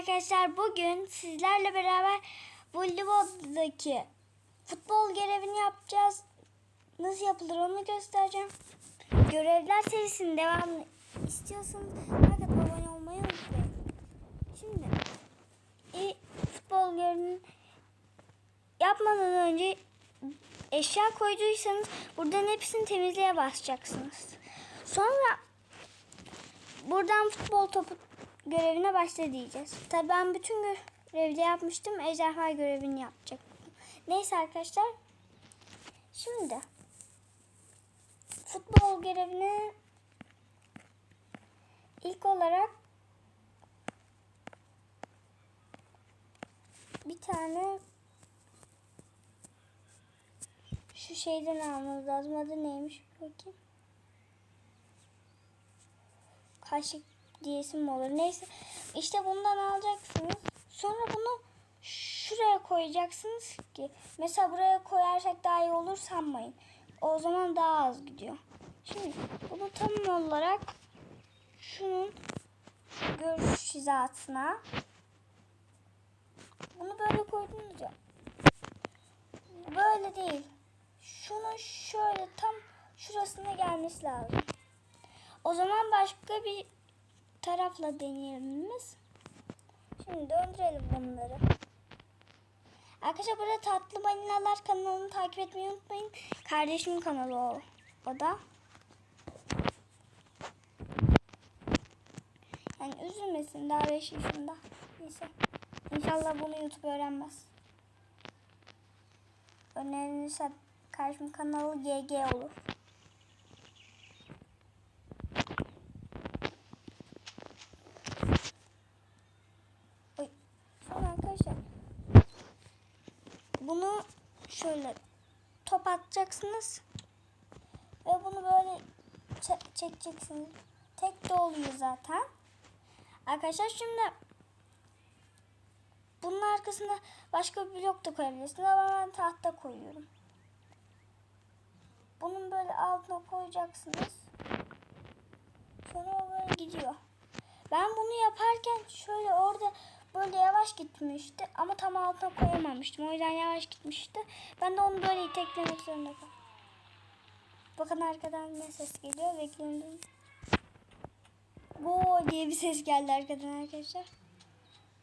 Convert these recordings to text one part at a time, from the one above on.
Arkadaşlar bugün sizlerle beraber voleyboldaki futbol görevini yapacağız. Nasıl yapılır onu göstereceğim. Görevler serisinin devamını istiyorsanız like abone olmayı unutmayın. Şimdi ilk futbol görevini yapmadan önce eşya koyduysanız buradan hepsini temizliğe basacaksınız. Sonra buradan futbol topu görevine başla diyeceğiz. Tabii ben bütün görevde yapmıştım. Ejderha görevini yapacak. Neyse arkadaşlar. Şimdi futbol görevini ilk olarak bir tane şu şeyden almamız lazım. Adı neymiş? Bakayım. Kaşık diyesim olur. Neyse. İşte bundan alacaksınız. Sonra bunu şuraya koyacaksınız ki. Mesela buraya koyarsak daha iyi olur sanmayın. O zaman daha az gidiyor. Şimdi bunu tam olarak şunun görüş hizasına bunu böyle koydunuz ya. Böyle değil. Şunun şöyle tam şurasına gelmesi lazım. O zaman başka bir tarafla deneyelim biz. Şimdi döndürelim bunları. Arkadaşlar burada Tatlı Balinalar kanalını takip etmeyi unutmayın. Kardeşimin kanalı o, o da. Yani üzülmesin daha 5 yaşında. Neyse. İnşallah bunu YouTube öğrenmez. Önerilirse kardeşimin kanalı GG olur. Oy. Sonra arkadaşlar bunu şöyle top atacaksınız ve bunu böyle çe- çekeceksiniz. Tek de oluyor zaten. Arkadaşlar şimdi bunun arkasına başka bir blok da koyabilirsiniz ama ben tahta koyuyorum. Bunun böyle altına koyacaksınız. Sonra böyle gidiyor. Ben bunu yaparken şöyle orada böyle yavaş gitmişti ama tam altına koyamamıştım. O yüzden yavaş gitmişti. Ben de onu böyle iteklemek zorunda kaldım. Bakın arkadan ne ses geliyor. Bekleyin. Gol diye bir ses geldi arkadan arkadaşlar.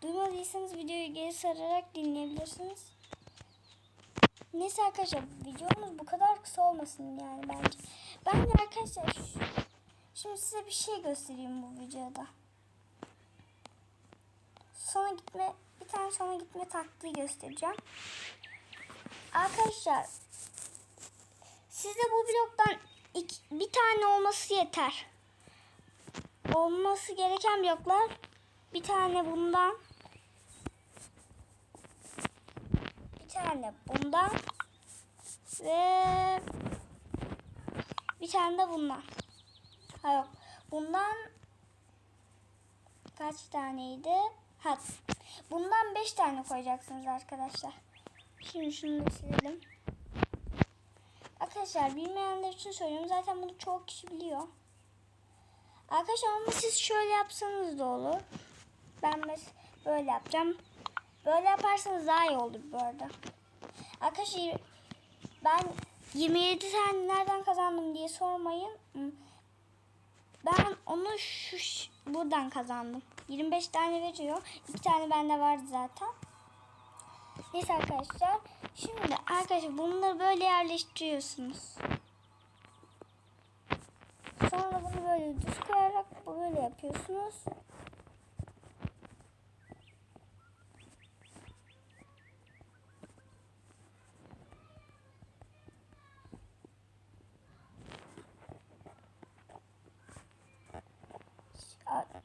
Duymadıysanız videoyu geri sararak dinleyebilirsiniz. Neyse arkadaşlar videomuz bu kadar kısa olmasın yani bence. Ben de arkadaşlar şimdi size bir şey göstereyim bu videoda. Sonra gitme bir tane sonra gitme taktiği göstereceğim. Arkadaşlar sizde bu bloktan iki, bir tane olması yeter. Olması gereken bloklar bir tane bundan bir tane bundan ve bir tane de bundan. Ha yok. Bundan kaç taneydi? Ha. Bundan 5 tane koyacaksınız arkadaşlar. Şimdi şunu da silelim. Arkadaşlar bilmeyenler için söylüyorum. Zaten bunu çok kişi biliyor. Arkadaşlar ama siz şöyle yapsanız da olur. Ben mes- böyle yapacağım. Böyle yaparsanız daha iyi olur bu arada. Arkadaşlar ben 27 tane nereden kazandım diye sormayın. Ben onu şu buradan kazandım. 25 tane veriyor. 2 tane bende vardı zaten. Neyse arkadaşlar. Şimdi arkadaşlar bunları böyle yerleştiriyorsunuz. Sonra bunu böyle düz koyarak böyle yapıyorsunuz.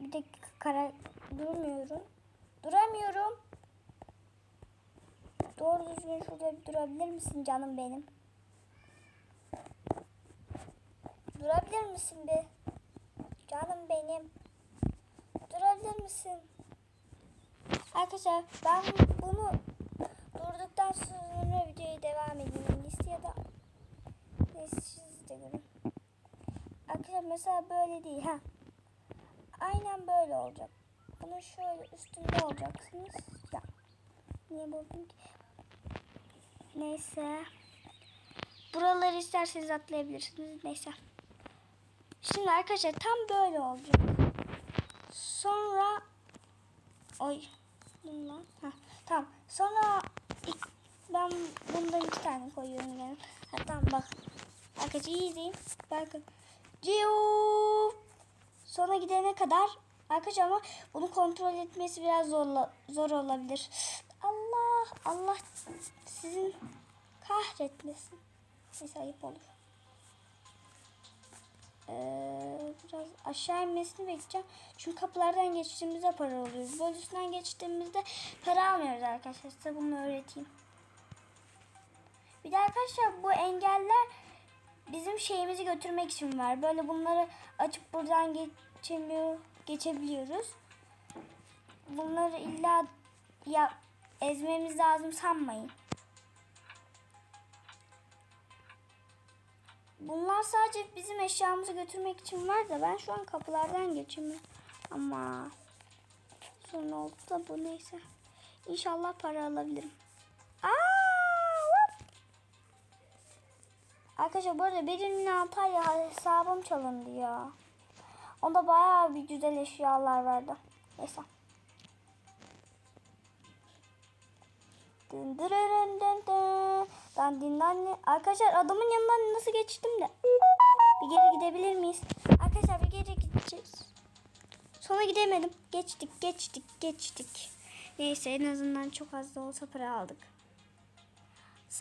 Bir dakika kara durmuyorum. Duramıyorum. Doğru düzgün şurada bir durabilir misin canım benim? Durabilir misin be? Canım benim. Durabilir misin? Arkadaşlar ben bunu durduktan sonra videoya devam edeyim. Liste ya da neyse de görün. Arkadaşlar mesela böyle değil ha. Aynen böyle olacak. Bunun şöyle üstünde olacaksınız. Ya. Niye buldum ki? Neyse. Buraları isterseniz atlayabilirsiniz. Neyse. Şimdi arkadaşlar tam böyle olacak. Sonra Oy. Bundan. Heh, tamam. Sonra ben bundan iki tane koyuyorum yani. Ha, tamam bak. Arkadaşlar iyi izleyin. Bakın. Ciu. Sonra gidene kadar arkadaşlar ama bunu kontrol etmesi biraz zor, zor olabilir. Allah Allah sizin kahretmesin. Neyse ayıp olur. Ee, biraz aşağı inmesini bekleyeceğim. Çünkü kapılardan geçtiğimizde para alıyoruz. Böyle üstünden geçtiğimizde para almıyoruz arkadaşlar. Size bunu öğreteyim. Bir de arkadaşlar bu engeller bizim şeyimizi götürmek için var. Böyle bunları açıp buradan geçemiyor, geçebiliyoruz. Bunları illa ya ezmemiz lazım sanmayın. Bunlar sadece bizim eşyamızı götürmek için var da ben şu an kapılardan geçemiyorum. Ama sonra oldu da bu neyse. İnşallah para alabilirim. Arkadaşlar bu arada benim Antalya hesabım çalındı ya. Onda bayağı bir güzel eşyalar vardı. Neyse. Dın dırırın dın dın. Dan din dan din. Arkadaşlar adamın yanından nasıl geçtim de. Bir geri gidebilir miyiz? Arkadaşlar bir geri gideceğiz. Sonra gidemedim. Geçtik geçtik geçtik. Neyse en azından çok az da olsa para aldık.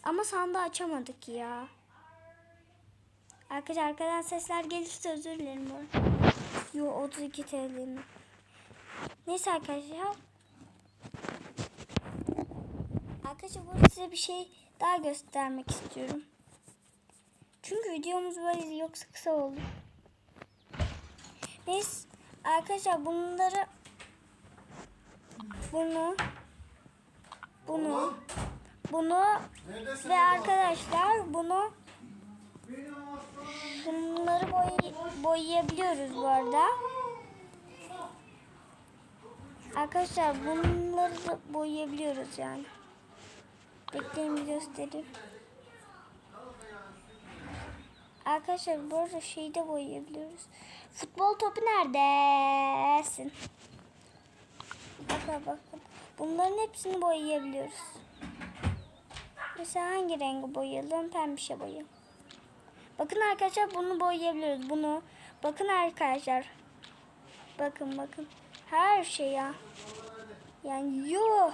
Ama sandığı açamadık ya. Arkadaşlar arkadan sesler gelirse özür dilerim. Yo 32 TL'nin. Neyse arkadaşlar. Arkadaşlar burada size bir şey daha göstermek istiyorum. Çünkü videomuz böyle yoksa kısa oldu. Neyse arkadaşlar bunları bunu bunu bunu Neredesin? ve arkadaşlar bunu bunları boy boyayabiliyoruz bu arada. Arkadaşlar bunları da boyayabiliyoruz yani. Bekleyin bir göstereyim. Arkadaşlar bu arada şeyi de boyayabiliyoruz. Futbol topu neredesin? Bakın bakın. Bunların hepsini boyayabiliyoruz. Mesela hangi rengi boyayalım? Pembişe boyayalım. Bakın arkadaşlar bunu boyayabiliyoruz. Bunu. Bakın arkadaşlar. Bakın bakın. Her şey ya. Yani yo.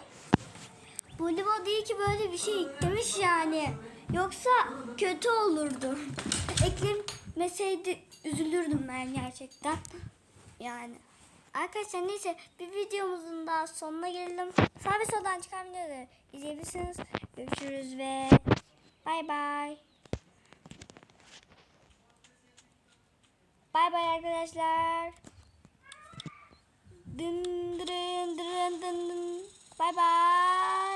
Voleybol değil ki böyle bir şey eklemiş yani. Yoksa kötü olurdu. Eklemeseydi üzülürdüm ben gerçekten. Yani. Arkadaşlar neyse bir videomuzun daha sonuna gelelim. Sağ ve soldan çıkan videoları izleyebilirsiniz. Görüşürüz ve bay bay. Bay bay arkadaşlar. Dın dırın dırın dın dın. Bay bay.